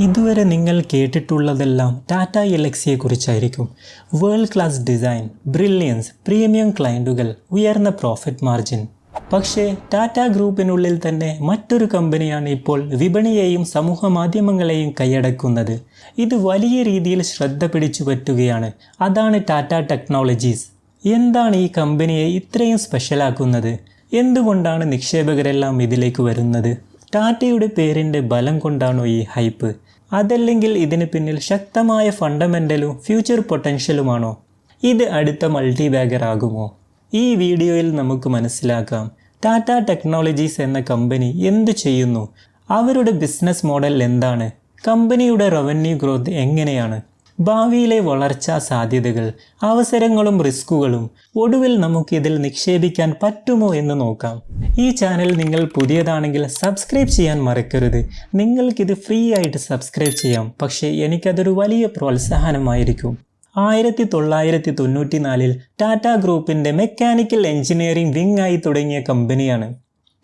ഇതുവരെ നിങ്ങൾ കേട്ടിട്ടുള്ളതെല്ലാം ടാറ്റ എലക്സിയെ കുറിച്ചായിരിക്കും world class design brilliance premium ക്ലയന്റുകൾ ഉയർന്ന പ്രോഫിറ്റ് മാർജിൻ പക്ഷേ ടാറ്റ ഗ്രൂപ്പിനുള്ളിൽ തന്നെ മറ്റൊരു കമ്പനിയാണ് ഇപ്പോൾ വിപണിയെയും സമൂഹ മാധ്യമങ്ങളെയും കൈയടക്കുന്നത്. ഇത് വലിയ രീതിയിൽ ശ്രദ്ധ പിടിച്ചു പറ്റുകയാണ്. അതാണ് ടാറ്റ ടെക്നോളജീസ് എന്താണ് ഈ കമ്പനിയെ ഇത്രയും സ്പെഷ്യലാക്കുന്നത് എന്തുകൊണ്ടാണ് നിക്ഷേപകരെല്ലാം ഇതിലേക്ക് വരുന്നത്? ടാറ്റയുടെ പേരിന്റെ ബലം കൊണ്ടാണോ ഈ ഹൈപ്പ് അതല്ലെങ്കിൽ ഇതിന് പിന്നിൽ ശക്തമായ ഫണ്ടമെന്റലും ഫ്യൂച്ചർ പൊട്ടൻഷ്യലുമാണോ ഇത് അടുത്ത മൾട്ടി ബാഗർ ആകുമോ? ഈ വീഡിയോയിൽ നമുക്ക് മനസ്സിലാക്കാം ടാറ്റ ടെക്നോളജീസ് എന്ന കമ്പനി എന്തു ചെയ്യുന്നു? അവരുടെ ബിസിനസ് മോഡൽ എന്താണ്? കമ്പനിയുടെ റവന്യൂ ഗ്രോത്ത് എങ്ങനെയാണ്? ഭാവിയിലെ വളർച്ചാ സാധ്യതകൾ അവസരങ്ങളും റിസ്കുകളും ഒടുവിൽ നമുക്കിതിൽ നിക്ഷേപിക്കാൻ പറ്റുമോ എന്ന് നോക്കാം. ഈ ചാനൽ നിങ്ങൾ പുതിയതാണെങ്കിൽ സബ്സ്ക്രൈബ് ചെയ്യാൻ മറക്കരുത്. നിങ്ങൾക്കിത് ഫ്രീ ആയിട്ട് സബ്സ്ക്രൈബ് ചെയ്യാം. പക്ഷേ എനിക്കതൊരു വലിയ പ്രോത്സാഹനമായിരിക്കും. ആയിരത്തി തൊള്ളായിരത്തി തൊണ്ണൂറ്റി നാലിൽ ടാറ്റ ഗ്രൂപ്പിന്റെ മെക്കാനിക്കൽ എഞ്ചിനീയറിംഗ് വിങ് ആയി തുടങ്ങിയ കമ്പനിയാണ്.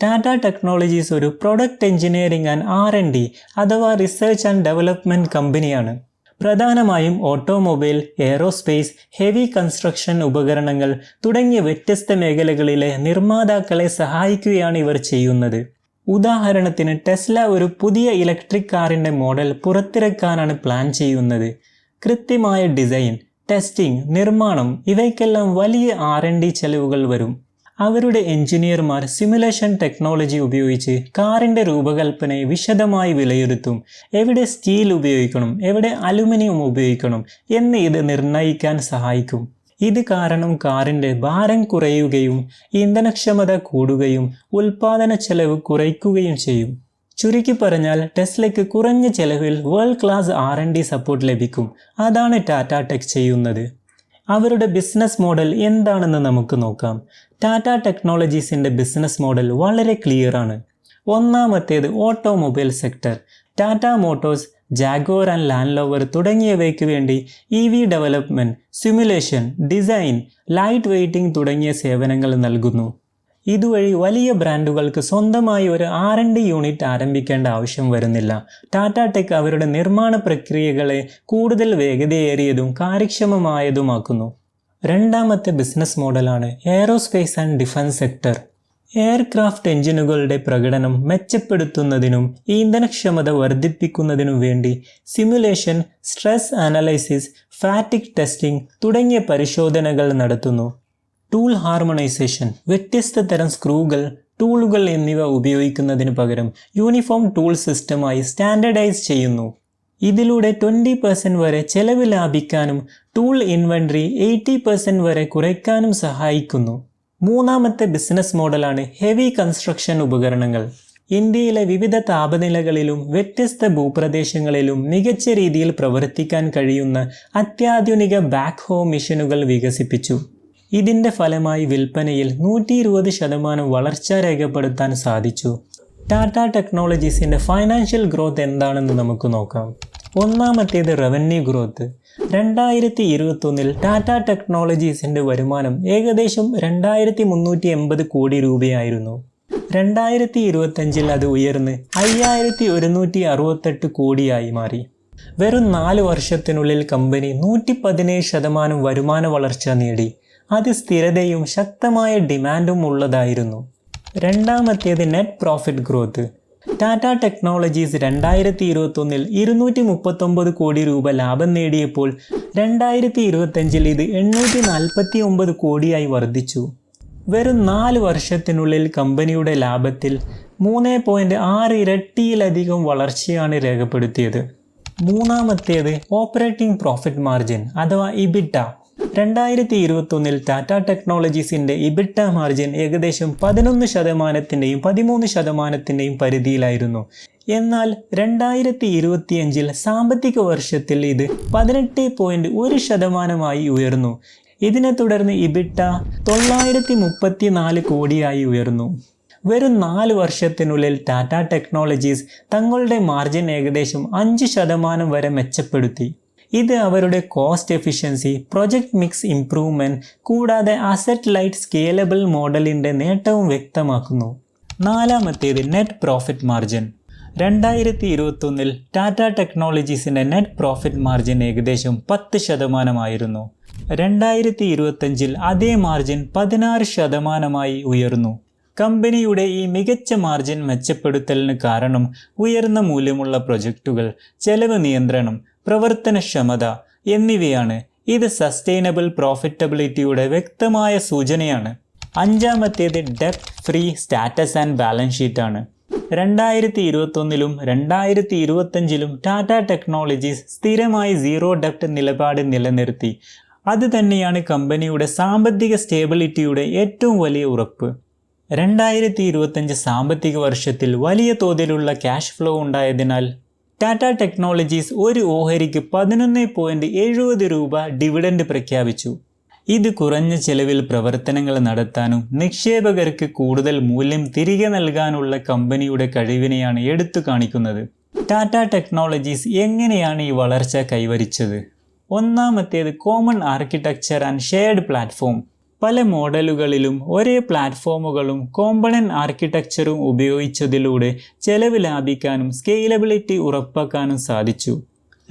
ടാറ്റ ടെക്നോളജീസ് ഒരു product engineering and R N D അഥവാ റിസർച്ച് ആൻഡ് ഡെവലപ്മെന്റ് കമ്പനിയാണ്. പ്രധാനമായും ഓട്ടോമൊബൈൽ എയറോസ്പേസ് ഹെവി കൺസ്ട്രക്ഷൻ ഉപകരണങ്ങൾ തുടങ്ങിയ വ്യത്യസ്ത മേഖലകളിലെ നിർമ്മാതാക്കളെ സഹായിക്കുകയാണ് ഇവർ ചെയ്യുന്നത്. ഉദാഹരണത്തിന് ടെസ്ല ഒരു പുതിയ ഇലക്ട്രിക് കാറിന്റെ മോഡൽ പുറത്തിറക്കാനാണ് പ്ലാൻ ചെയ്യുന്നത്. കൃത്യമായ ഡിസൈൻ ടെസ്റ്റിംഗ് നിർമ്മാണം ഇവയ്ക്കെല്ലാം വലിയ ആർ എൻ ഡി ചെലവുകൾ വരും. അവരുടെ എഞ്ചിനീയർമാർ സിമുലേഷൻ ടെക്നോളജി ഉപയോഗിച്ച് കാറിന്റെ രൂപകൽപ്പനയെ വിശദമായി വിലയിരുത്തും. എവിടെ സ്റ്റീൽ ഉപയോഗിക്കണം എവിടെ അലുമിനിയം ഉപയോഗിക്കണം എന്ന് ഇത് നിർണയിക്കാൻ സഹായിക്കും. ഇത് കാരണം കാറിന്റെ ഭാരം കുറയുകയും ഇന്ധനക്ഷമത കൂടുകയും ഉൽപാദന ചെലവ് കുറയ്ക്കുകയും ചെയ്യും. ചുരുക്കി പറഞ്ഞാൽ ടെസ്ലയ്ക്ക് കുറഞ്ഞ ചെലവിൽ വേൾഡ് ക്ലാസ് ആർ സപ്പോർട്ട് ലഭിക്കും. അതാണ് ടാറ്റ ടെക് ചെയ്യുന്നത്. അവരുടെ ബിസിനസ് മോഡൽ എന്താണെന്ന് നമുക്ക് നോക്കാം. ടാറ്റ ടെക്നോളജീസിന്റെ ബിസിനസ് മോഡൽ വളരെ ക്ലിയർ ആണ്. ഒന്നാമത്തേത് automobile sector. Tata Motors Jaguar and Land Rover തുടങ്ങിയവയ്ക്ക് വേണ്ടി E V development simulation design light weighting തുടങ്ങിയ സേവനങ്ങൾ നൽകുന്നു. ഇതുവഴി വലിയ ബ്രാൻഡുകൾക്ക് സ്വന്തമായി ഒരു ആർ എൻ ഡി യൂണിറ്റ് ആരംഭിക്കേണ്ട ആവശ്യം വരുന്നില്ല. ടാറ്റ ടെക് അവരുടെ നിർമ്മാണ പ്രക്രിയകളെ കൂടുതൽ വേഗതയേറിയതും കാര്യക്ഷമമായതുമാക്കുന്നു. രണ്ടാമത്തെ ബിസിനസ് മോഡലാണ് aerospace and defence sector aircraft എഞ്ചിനുകളുടെ പ്രകടനം മെച്ചപ്പെടുത്തുന്നതിനും ഇന്ധനക്ഷമത വർദ്ധിപ്പിക്കുന്നതിനും വേണ്ടി simulation stress analysis fatigue testing തുടങ്ങിയ പരിശോധനകൾ നടത്തുന്നു. ടൂൾ ഹാർമണൈസേഷൻ വ്യത്യസ്ത തരം സ്ക്രൂകൾ ടൂളുകൾ എന്നിവ ഉപയോഗിക്കുന്നതിന് പകരം യൂണിഫോം ടൂൾ സിസ്റ്റമായി സ്റ്റാൻഡർഡൈസ് ചെയ്യുന്നു. ഇതിലൂടെ ട്വന്റി പെർസെന്റ് വരെ ചെലവ് ലാഭിക്കാനും ടൂൾ ഇൻവെൻട്രി എയ്റ്റി പെർസെന്റ് വരെ കുറയ്ക്കാനും സഹായിക്കുന്നു. മൂന്നാമത്തെ ബിസിനസ് മോഡലാണ് ഹെവി കൺസ്ട്രക്ഷൻ ഉപകരണങ്ങൾ. ഇന്ത്യയിലെ വിവിധ താപനിലകളിലും വ്യത്യസ്ത ഭൂപ്രദേശങ്ങളിലും മികച്ച രീതിയിൽ പ്രവർത്തിക്കാൻ കഴിയുന്ന അത്യാധുനിക ബാക്ക് ഹോം മെഷീനുകൾ വികസിപ്പിച്ചു. ഇതിന്റെ ഫലമായി വിൽപ്പനയിൽ നൂറ്റി ഇരുപത് ശതമാനം വളർച്ച രേഖപ്പെടുത്താൻ സാധിച്ചു. ടാറ്റ ടെക്നോളജീസിന്റെ ഫൈനാൻഷ്യൽ ഗ്രോത്ത് എന്താണെന്ന് നമുക്ക് നോക്കാം. ഒന്നാമത്തേത് റവന്യൂ ഗ്രോത്ത്. രണ്ടായിരത്തി ഇരുപത്തൊന്നിൽ ടാറ്റ ടെക്നോളജീസിന്റെ വരുമാനം ഏകദേശം രണ്ടായിരത്തി മുന്നൂറ്റി എൺപത് കോടി രൂപയായിരുന്നു. രണ്ടായിരത്തി ഇരുപത്തഞ്ചിൽ അത് ഉയർന്ന് അയ്യായിരത്തി ഒരുന്നൂറ്റി അറുപത്തെട്ട് കോടിയായി മാറി. വെറും നാല് വർഷത്തിനുള്ളിൽ കമ്പനി നൂറ്റി പതിനേഴ് ശതമാനം വരുമാന വളർച്ച നേടി. അത് സ്ഥിരതയും ശക്തമായ ഡിമാൻഡും ഉള്ളതായിരുന്നു. രണ്ടാമത്തേത് net profit growth. Tata technologies രണ്ടായിരത്തി ഇരുപത്തൊന്നിൽ ഇരുന്നൂറ്റി മുപ്പത്തൊമ്പത് കോടി രൂപ ലാഭം നേടിയപ്പോൾ രണ്ടായിരത്തി ഇരുപത്തഞ്ചിൽ ഇത് എണ്ണൂറ്റി നാൽപ്പത്തി ഒമ്പത് കോടിയായി വർദ്ധിച്ചു. വെറും നാല് വർഷത്തിനുള്ളിൽ കമ്പനിയുടെ ലാഭത്തിൽ മൂന്ന് പോയിന്റ് ആറ് ഇരട്ടിയിലധികം വളർച്ചയാണ് രേഖപ്പെടുത്തിയത്. മൂന്നാമത്തേത് ഓപ്പറേറ്റിംഗ് പ്രോഫിറ്റ് മാർജിൻ അഥവാ ഇബിട്ട രണ്ടായിരത്തി ഇരുപത്തൊന്നിൽ ടാറ്റ ടെക്നോളജീസിന്റെ ഇബിട്ട മാർജിൻ ഏകദേശം പതിനൊന്ന് ശതമാനത്തിന്റെയും പതിമൂന്ന് ശതമാനത്തിന്റെയും പരിധിയിലായിരുന്നു. എന്നാൽ രണ്ടായിരത്തി ഇരുപത്തിയഞ്ചിൽ സാമ്പത്തിക വർഷത്തിൽ ഇത് പതിനെട്ട് പോയിന്റ് ഒരു ശതമാനമായി ഉയർന്നു. ഇതിനെ തുടർന്ന് ഇബിട്ട തൊള്ളായിരത്തി മുപ്പത്തി നാല് കോടിയായി ഉയർന്നു. വെറും നാല് വർഷത്തിനുള്ളിൽ ടാറ്റ ടെക്നോളജീസ് തങ്ങളുടെ മാർജിൻ ഏകദേശം അഞ്ച് ശതമാനം വരെ മെച്ചപ്പെടുത്തി. ഇത് അവരുടെ cost efficiency project mix improvement കൂടാതെ അസറ്റ് ലൈറ്റ് സ്കേലബിൾ മോഡലിന്റെ നേട്ടവും വ്യക്തമാക്കുന്നു. നാലാമത്തേത് നെറ്റ് പ്രോഫിറ്റ് മാർജിൻ രണ്ടായിരത്തി ഇരുപത്തൊന്നിൽ ടാറ്റ ടെക്നോളജീസിന്റെ നെറ്റ് പ്രോഫിറ്റ് മാർജിൻ ഏകദേശം പത്ത് ശതമാനമായിരുന്നു. രണ്ടായിരത്തി ഇരുപത്തഞ്ചിൽ അതേ മാർജിൻ പതിനാറ് ശതമാനമായി ഉയർന്നു. കമ്പനിയുടെ ഈ മികച്ച മാർജിൻ മെച്ചപ്പെടുത്തലിന് കാരണം ഉയർന്ന മൂല്യമുള്ള പ്രൊജക്റ്റുകൾ ചെലവ് നിയന്ത്രണം പ്രവർത്തനക്ഷമത എന്നിവയാണ്. ഇത് സസ്റ്റൈനബിൾ പ്രോഫിറ്റബിലിറ്റിയുടെ വ്യക്തമായ സൂചനയാണ്. അഞ്ചാമത്തേത് ഡെപ്റ്റ് free status and balance sheet ആണ്. രണ്ടായിരത്തി ഇരുപത്തൊന്നിലും രണ്ടായിരത്തി ഇരുപത്തഞ്ചിലും ടാറ്റ ടെക്നോളജീസ് സ്ഥിരമായി സീറോ ഡെപ്റ്റ് നിലപാട് നിലനിർത്തി. അത് തന്നെയാണ് കമ്പനിയുടെ സാമ്പത്തിക സ്റ്റേബിലിറ്റിയുടെ ഏറ്റവും വലിയ ഉറപ്പ്. രണ്ടായിരത്തി ഇരുപത്തഞ്ച് സാമ്പത്തിക വർഷത്തിൽ വലിയ തോതിലുള്ള ക്യാഷ് ഫ്ലോ ഉണ്ടായതിനാൽ ടാറ്റ ടെക്നോളജീസ് ഒരു ഓഹരിക്ക് പതിനൊന്ന് പോയിന്റ് എഴുപത് രൂപ ഡിവിഡൻഡ് പ്രഖ്യാപിച്ചു. ഇത് കുറഞ്ഞ ചെലവിൽ പ്രവർത്തനങ്ങൾ നടത്താനും നിക്ഷേപകർക്ക് കൂടുതൽ മൂല്യം തിരികെ നൽകാനുള്ള കമ്പനിയുടെ കഴിവിനെയാണ് എടുത്തു കാണിക്കുന്നത്. ടാറ്റ ടെക്നോളജീസ് എങ്ങനെയാണ് ഈ വളർച്ച കൈവരിച്ചത്? ഒന്നാമത്തേത് common architecture and shared platform പല മോഡലുകളിലും ഒരേ പ്ലാറ്റ്ഫോമുകളും കോമ്പണന്റ് ആർക്കിടെക്ചറും ഉപയോഗിച്ചതിലൂടെ ചെലവ് ലാഭിക്കാനും സ്കെയിലബിലിറ്റി ഉറപ്പാക്കാനും സാധിച്ചു.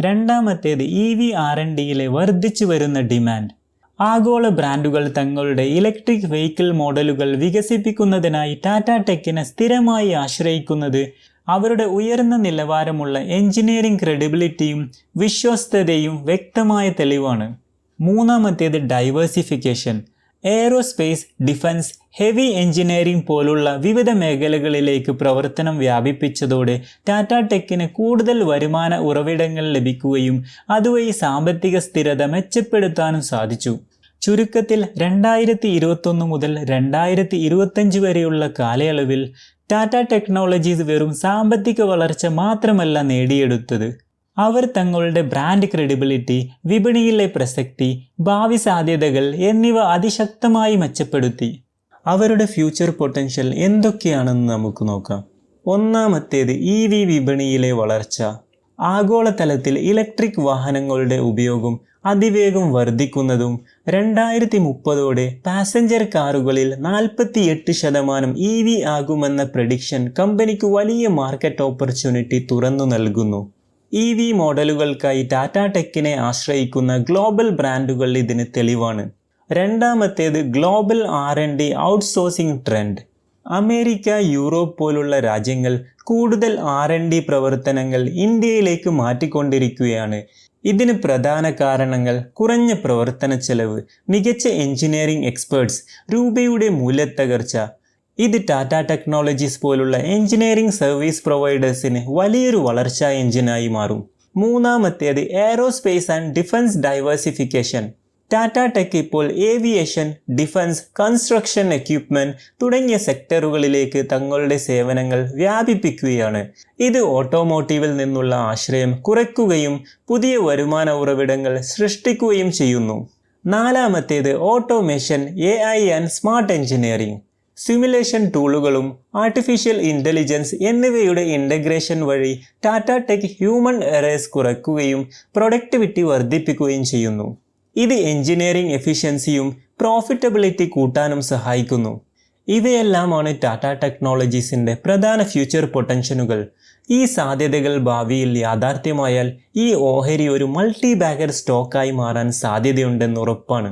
രണ്ടാമത്തേത് ഇ വി ആർ എൻ ഡിയിലെ വർദ്ധിച്ചു വരുന്ന ഡിമാൻഡ് ആഗോള ബ്രാൻഡുകൾ തങ്ങളുടെ ഇലക്ട്രിക് വെഹിക്കിൾ മോഡലുകൾ വികസിപ്പിക്കുന്നതിനായി ടാറ്റ ടെക്കിനെ സ്ഥിരമായി ആശ്രയിക്കുന്നത് അവരുടെ ഉയർന്ന നിലവാരമുള്ള എഞ്ചിനീയറിംഗ് ക്രെഡിബിലിറ്റിയും വിശ്വസ്തതയും വ്യക്തമായ തെളിവാണ്. മൂന്നാമത്തേത് diversification aerospace defence heavy engineering പോലുള്ള വിവിധ മേഖലകളിലേക്ക് പ്രവർത്തനം വ്യാപിപ്പിച്ചതോടെ ടാറ്റ ടെക്കിന് കൂടുതൽ വരുമാന ഉറവിടങ്ങൾ ലഭിക്കുകയും അതുവഴി സാമ്പത്തിക സ്ഥിരത മെച്ചപ്പെടുത്താനും സാധിച്ചു. ചുരുക്കത്തിൽ രണ്ടായിരത്തി ഇരുപത്തൊന്ന് മുതൽ രണ്ടായിരത്തി ഇരുപത്തഞ്ച് വരെയുള്ള കാലയളവിൽ ടാറ്റ ടെക്നോളജീസ് വെറും സാമ്പത്തിക വളർച്ച മാത്രമല്ല നേടിയെടുത്തത്. അവർ തങ്ങളുടെ ബ്രാൻഡ് ക്രെഡിബിലിറ്റി വിപണിയിലെ പ്രസക്തി ഭാവി സാധ്യതകൾ എന്നിവ അതിശക്തമായി മെച്ചപ്പെടുത്തി. അവരുടെ ഫ്യൂച്ചർ പൊട്ടൻഷ്യൽ എന്തൊക്കെയാണെന്ന് നമുക്ക് നോക്കാം. ഒന്നാമത്തേത് ഇ വി വിപണിയിലെ വളർച്ച. ആഗോളതലത്തിൽ ഇലക്ട്രിക് വാഹനങ്ങളുടെ ഉപയോഗം അതിവേഗം വർദ്ധിക്കുന്നതും രണ്ടായിരത്തി മുപ്പതോടെ പാസഞ്ചർ കാറുകളിൽ നാൽപ്പത്തിയെട്ട് ശതമാനം ഇ വി ആകുമെന്ന പ്രഡിക്ഷൻ കമ്പനിക്ക് വലിയ മാർക്കറ്റ് ഓപ്പർച്യൂണിറ്റി തുറന്നു നൽകുന്നു. ഇ വി മോഡലുകൾക്കായി ടാറ്റ ടെക്കിനെ ആശ്രയിക്കുന്ന ഗ്ലോബൽ ബ്രാൻഡുകൾ ഇതിന് തെളിവാണ്. രണ്ടാമത്തേത് global R N D outsourcing trend. America Europe പോലുള്ള രാജ്യങ്ങൾ കൂടുതൽ ആർ എൻ ഡി പ്രവർത്തനങ്ങൾ ഇന്ത്യയിലേക്ക് മാറ്റിക്കൊണ്ടിരിക്കുകയാണ്. ഇതിന് പ്രധാന കാരണങ്ങൾ കുറഞ്ഞ പ്രവർത്തന ചെലവ് മികച്ച എഞ്ചിനീയറിംഗ് എക്സ്പേർട്സ് രൂപയുടെ മൂല്യത്തകർച്ച ഇത് ടാറ്റ ടെക്നോളജീസ് പോലുള്ള എഞ്ചിനീയറിംഗ് സർവീസ് പ്രൊവൈഡേഴ്സിന് വലിയൊരു വളർച്ചാ എഞ്ചിനായി മാറും. മൂന്നാമത്തേത് aerospace and defence diversification Tata tech ഇപ്പോൾ ഏവിയേഷൻ ഡിഫൻസ് കൺസ്ട്രക്ഷൻ എക്യുപ്മെന്റ് തുടങ്ങിയ സെക്ടറുകളിലേക്ക് തങ്ങളുടെ സേവനങ്ങൾ വ്യാപിപ്പിക്കുകയാണ്. ഇത് ഓട്ടോമോട്ടീവിൽ നിന്നുള്ള ആശ്രയം കുറയ്ക്കുകയും പുതിയ വരുമാന ഉറവിടങ്ങൾ സൃഷ്ടിക്കുകയും ചെയ്യുന്നു. നാലാമത്തേത് automation A and smart engineering simulation ടൂളുകളും artificial intelligence എന്നിവയുടെ ഇന്റഗ്രേഷൻ വഴി ടാറ്റ ടെക് ഹ്യൂമൻ എറേസ് കുറയ്ക്കുകയും പ്രൊഡക്ടിവിറ്റി വർദ്ധിപ്പിക്കുകയും ചെയ്യുന്നു. ഇത് എഞ്ചിനീയറിംഗ് എഫിഷ്യൻസിയും പ്രോഫിറ്റബിലിറ്റി കൂട്ടാനും സഹായിക്കുന്നു. ഇവയെല്ലാമാണ് ടാറ്റ ടെക്നോളജീസിന്റെ പ്രധാന ഫ്യൂച്ചർ പൊട്ടൻഷ്യനുകൾ ഈ സാധ്യതകൾ ഭാവിയിൽ യാഥാർത്ഥ്യമായാൽ ഈ ഓഹരി ഒരു മൾട്ടി ബാഗർ സ്റ്റോക്കായി മാറാൻ സാധ്യതയുണ്ടെന്ന് ഉറപ്പാണ്.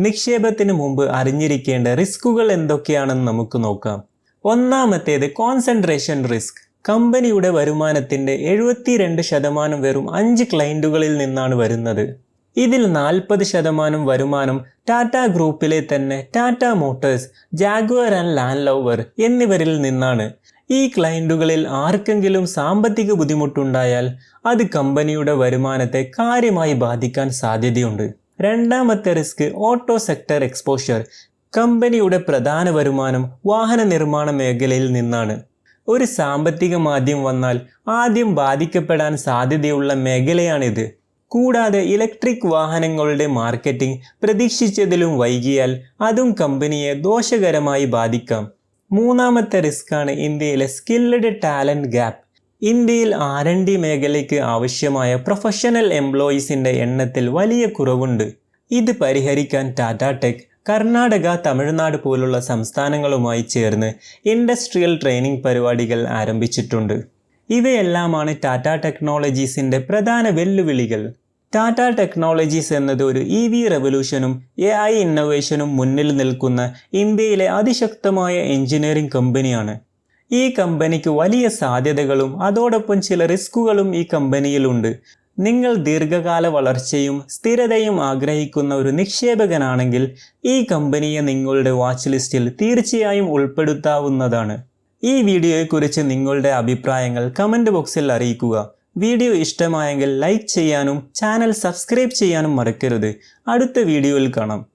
നിക്ഷേപത്തിന് മുമ്പ് അറിഞ്ഞിരിക്കേണ്ട റിസ്കുകൾ എന്തൊക്കെയാണെന്ന് നമുക്ക് നോക്കാം. ഒന്നാമത്തേത് കോൺസെൻട്രേഷൻ റിസ്ക് കമ്പനിയുടെ വരുമാനത്തിന്റെ എഴുപത്തിരണ്ട് ശതമാനം വെറും അഞ്ച് ക്ലയന്റുകളിൽ നിന്നാണ് വരുന്നത്. ഇതിൽ നാൽപ്പത് ശതമാനം വരുമാനം ടാറ്റ ഗ്രൂപ്പിലെ തന്നെ Tata Motors Jaguar and Land Rover എന്നിവരിൽ നിന്നാണ്. ഈ ക്ലയന്റുകളിൽ ആർക്കെങ്കിലും സാമ്പത്തിക ബുദ്ധിമുട്ടുണ്ടായാൽ അത് കമ്പനിയുടെ വരുമാനത്തെ കാര്യമായി ബാധിക്കാൻ സാധ്യതയുണ്ട്. രണ്ടാമത്തെ റിസ്ക് ഓട്ടോ സെക്ടർ എക്സ്പോഷർ കമ്പനിയുടെ പ്രധാന വരുമാനം വാഹന നിർമ്മാണ മേഖലയിൽ നിന്നാണ്. ഒരു സാമ്പത്തിക മാധ്യം വന്നാൽ ആദ്യം ബാധിക്കപ്പെടാൻ സാധ്യതയുള്ള മേഖലയാണിത്. കൂടാതെ ഇലക്ട്രിക് വാഹനങ്ങളുടെ മാർക്കറ്റിംഗ് പ്രതീക്ഷിച്ചതിലും വൈകിയാൽ അതും കമ്പനിയെ ദോഷകരമായി ബാധിക്കാം. മൂന്നാമത്തെ റിസ്ക്കാണ് ഇന്ത്യയിലെ സ്കില്ലഡ് ടാലന്റ് ഗ്യാപ്പ് ഇന്ത്യയിൽ ആർ എൻ ഡി മേഖലയ്ക്ക് ആവശ്യമായ പ്രൊഫഷണൽ എംപ്ലോയീസിന്റെ എണ്ണത്തിൽ വലിയ കുറവുണ്ട്. ഇത് പരിഹരിക്കാൻ ടാറ്റ ടെക് കർണാടക തമിഴ്നാട് പോലുള്ള സംസ്ഥാനങ്ങളുമായി ചേർന്ന് ഇൻഡസ്ട്രിയൽ ട്രെയിനിങ് പരിപാടികൾ ആരംഭിച്ചിട്ടുണ്ട്. ഇവയെല്ലാമാണ് ടാറ്റ ടെക്നോളജീസിന്റെ പ്രധാന വെല്ലുവിളികൾ. ടാറ്റ ടെക്നോളജീസ് എന്നത് ഒരു ഇ വി റെവല്യൂഷനും എ ഐ ഇന്നോവേഷനും മുന്നിൽ നിൽക്കുന്ന ഇന്ത്യയിലെ അതിശക്തമായ എഞ്ചിനീയറിംഗ് കമ്പനിയാണ് ഈ കമ്പനിക്ക് വലിയ സാധ്യതകളും അതോടൊപ്പം ചില റിസ്കുകളും ഈ കമ്പനിയിലുണ്ട്. നിങ്ങൾ ദീർഘകാല വളർച്ചയും സ്ഥിരതയും ആഗ്രഹിക്കുന്ന ഒരു നിക്ഷേപകനാണെങ്കിൽ ഈ കമ്പനിയെ നിങ്ങളുടെ വാച്ച് ലിസ്റ്റിൽ തീർച്ചയായും ഉൾപ്പെടുത്താവുന്നതാണ്. ഈ വീഡിയോയെക്കുറിച്ച് നിങ്ങളുടെ അഭിപ്രായങ്ങൾ കമന്റ് ബോക്സിൽ അറിയിക്കുക. വീഡിയോ ഇഷ്ടമായെങ്കിൽ ലൈക്ക് ചെയ്യാനും ചാനൽ സബ്സ്ക്രൈബ് ചെയ്യാനും മറക്കരുത്. അടുത്ത വീഡിയോയിൽ കാണാം.